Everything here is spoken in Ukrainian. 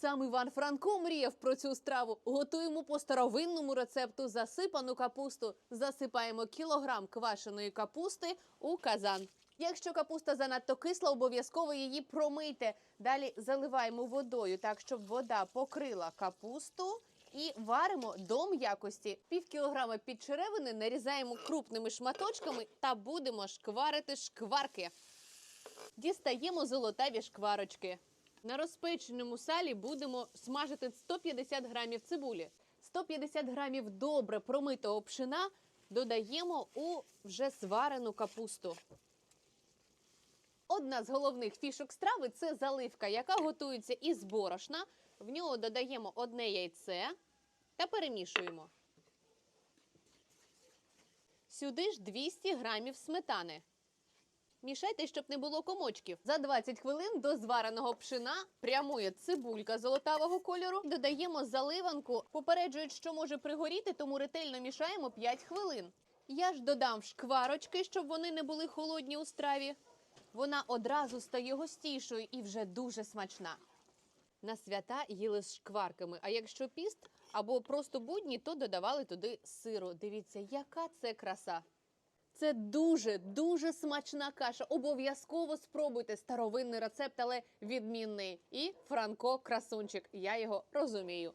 Сам Іван Франко мріяв про цю страву. Готуємо по старовинному рецепту засипану капусту. Засипаємо кілограм квашеної капусти у казан. Якщо капуста занадто кисла, обов'язково її промийте. Далі заливаємо водою так, щоб вода покрила капусту. І варимо до м'якості. Пів кілограма підчеревини нарізаємо крупними шматочками та будемо шкварити шкварки. Дістаємо золотаві шкварочки. На розпеченому салі будемо смажити 150 грамів цибулі. 150 грамів добре промитого пшена додаємо у вже зварену капусту. Одна з головних фішок страви це заливка, яка готується із борошна. В нього додаємо одне яйце та перемішуємо. Сюди ж 200 грамів сметани. Мішайте, щоб не було комочків. За 20 хвилин до звареного пшина прямує цибулька золотавого кольору. Додаємо заливанку. Попереджують, що може пригоріти, тому ретельно мішаємо 5 хвилин. Я ж додам шкварочки, щоб вони не були холодні у страві. Вона одразу стає густішою і вже дуже смачна. На свята їли з шкварками. А якщо піст або просто будні, то додавали туди сиру. Дивіться, яка це краса. Це дуже дуже смачна каша. Обов'язково спробуйте старовинний рецепт, але відмінний. І Франко красунчик. Я його розумію.